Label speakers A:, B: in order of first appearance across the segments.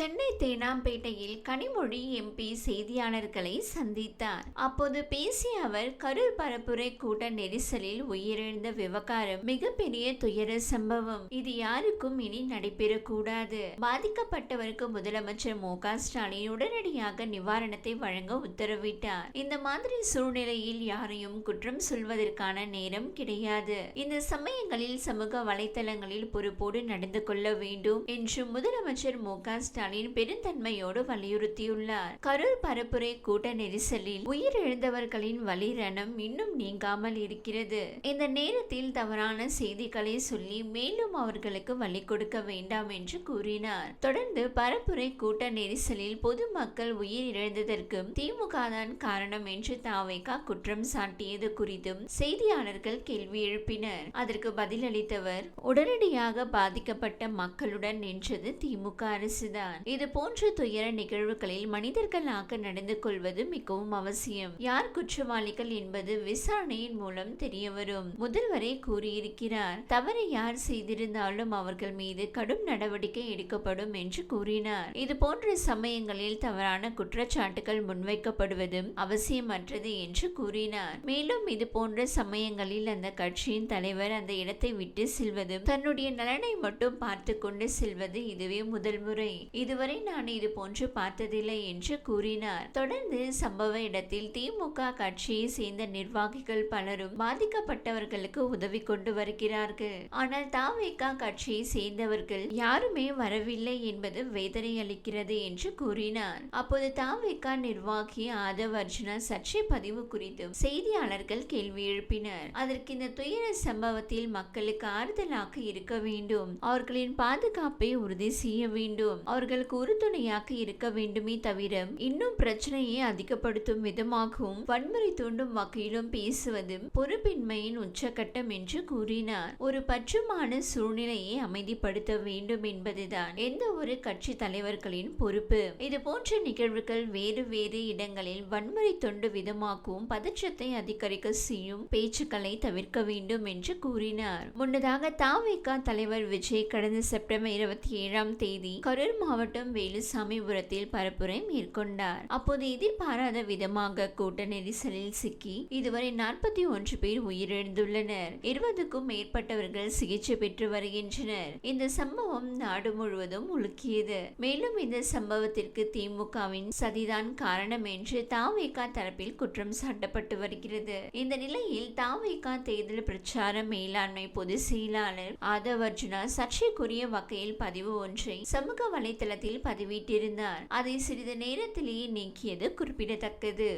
A: Chennai தேனாம்பேட்டையில் Kanimozhi MP செய்தியாளர்களை சந்தித்தார். அப்போது பேசிய அவர் கரூர் பரப்புரை கூட்ட நெரிசலில் உயிரிழந்த விவகாரம் மிகப்பெரிய துயர சம்பவம். இது யாருக்கும் இனி நடைபெறக்கூடாது. பாதிக்கப்பட்டவருக்கு முதலமைச்சர் மு க ஸ்டாலின் உடனடியாக நிவாரணத்தை வழங்க உத்தரவிட்டார். இந்த மாதிரி சூழ்நிலையில் யாரையும் குற்றம் சொல்வதற்கான நேரம் கிடையாது. இந்த சமயங்களில் சமூக வலைதளங்களில் பொறுப்போடு நடந்து கொள்ள வேண்டும் என்று முதலமைச்சர் மு க ஸ்டாலின் பெருந்தன்மையோடு வலியுறுத்தியுள்ளார். கரூர் பரப்புரை கூட்ட நெரிசலில் உயிரிழந்தவர்களின் வலிரணம் இன்னும் நீங்காமல் இருக்கிறது. இந்த நேரத்தில் தவறான செய்திகளை சொல்லி மேலும் அவர்களுக்கு வழி கொடுக்க வேண்டாம் என்று கூறினார். தொடர்ந்து பரப்புரை கூட்ட நெரிசலில் பொதுமக்கள் உயிரிழந்ததற்கும் திமுக தான் காரணம் என்று தாவைக்கா குற்றம் சாட்டியது குறித்தும் செய்தியாளர்கள் கேள்வி எழுப்பினர். அதற்கு பதிலளித்தவர் உடனடியாக பாதிக்கப்பட்ட மக்களுடன் நின்றது திமுக அரசுதான். இது போன்ற துயர நிகழ்வுகளில் மனிதர்களாக நடந்து கொள்வது மிகவும் அவசியம். யார் குற்றவாளிகள் என்பது விசாரணையின் மூலம் தெரியவரும் முதல்வரே கூறியிருக்கிறார் தவறு யார் செய்திருந்தாலும் அவர்கள் மீது கடும் நடவடிக்கை எடுக்கப்படும் என்று கூறினார். இது போன்ற சமயங்களில் தவறான குற்றச்சாட்டுகள் முன்வைக்கப்படுவதும் அவசியமற்றது என்று கூறினார். மேலும் இது போன்ற சமயங்களில் அந்த கட்சியின் தலைவர் அந்த இடத்தை விட்டு செல்வதும் தன்னுடைய நலனை மட்டும் பார்த்து கொண்டு செல்வது இதுவே முதல் முறை. இதுவரை நான் இது போன்று பார்த்ததில்லை என்று கூறினார். தொடர்ந்து சம்பவ இடத்தில் திமுக கட்சியை சேர்ந்த நிர்வாகிகள் பலரும் பாதிக்கப்பட்டவர்களுக்கு உதவி கொண்டு வருகிறார்கள். ஆனால் தாவேகா கட்சியை சேர்ந்தவர்கள் யாருமே வரவில்லை என்பது வேதனை அளிக்கிறது என்று கூறினார். அப்போது தாவேகா நிர்வாகி ஆதவ் அர்ஜுனா சர்ச்சை பதிவு குறித்தும் செய்தியாளர்கள் கேள்வி எழுப்பினர். அதற்கு இந்த துயர சம்பவத்தில் மக்களுக்கு ஆறுதலாக இருக்க வேண்டும். அவர்களின் பாதுகாப்பை உறுதி செய்ய வேண்டும். அவர்கள் அவர்களுக்கு உறுதுணையாக இருக்க வேண்டுமே தவிர இன்னும் பிரச்சனையை அதிகப்படுத்தும் விதமாகவும் வன்முறை தூண்டும் வகையிலும் பேசுவதும் பொறுப்பின்மையின் உச்சகட்டம் என்று கூறினார். ஒரு பற்றுமான சூழ்நிலையை அமைதிப்படுத்த வேண்டும் என்பதுதான் எந்த ஒரு கட்சி தலைவர்களின் பொறுப்பு. இது போன்ற நிகழ்வுகள் வேறு வேறு இடங்களில் வன்முறை தொண்டு விதமாகவும் பதற்றத்தை அதிகரிக்க செய்யும் பேச்சுக்களை தவிர்க்க வேண்டும் என்று கூறினார். முன்னதாக தாவேகா தலைவர் விஜய் கடந்த செப்டம்பர் இருபத்தி ஏழாம் தேதி கரூர் மாவட்டம் வேலுசாமிபுரத்தில் பரப்புரை மேற்கொண்டார். அப்போது எதிர்பாராத விதமாக கூட்ட நெரிசலில் சிக்கி இதுவரை நாற்பத்தி ஒன்று பேர் உயிரிழந்துள்ளனர். இருபதுக்கும் மேற்பட்டவர்கள் சிகிச்சை பெற்று வருகின்றனர். இந்த சம்பவம் நாடு முழுவதும் உலுக்கியது. மேலும் இந்த சம்பவத்திற்கு திமுகவின் சதிதான் காரணம் என்று தாவேகா தரப்பில் குற்றம் சாட்டப்பட்டு வருகிறது. இந்த நிலையில் தாவேகா தேர்தல் பிரச்சார மேலாண்மை பொதுச் செயலாளர் ஆதவ் அர்ஜுனா சர்ச்சைக்குரிய வகையில் பதிவு ஒன்றை சமூக வலைதளத்தில் பதிவிட்டிருந்தார். அதை சிறிது நேரத்திலேயே நீக்கியது குறிப்பிடத்தக்கது.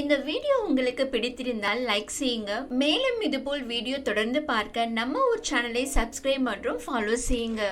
A: இந்த வீடியோ உங்களுக்கு பிடித்திருந்தால் லைக் செய்யுங்க. மேலும் இதுபோல் வீடியோ தொடர்ந்து பார்க்க நம்ம ஒரு சேனலை சப்ஸ்கிரைப் மற்றும் ஃபாலோ செய்யுங்க.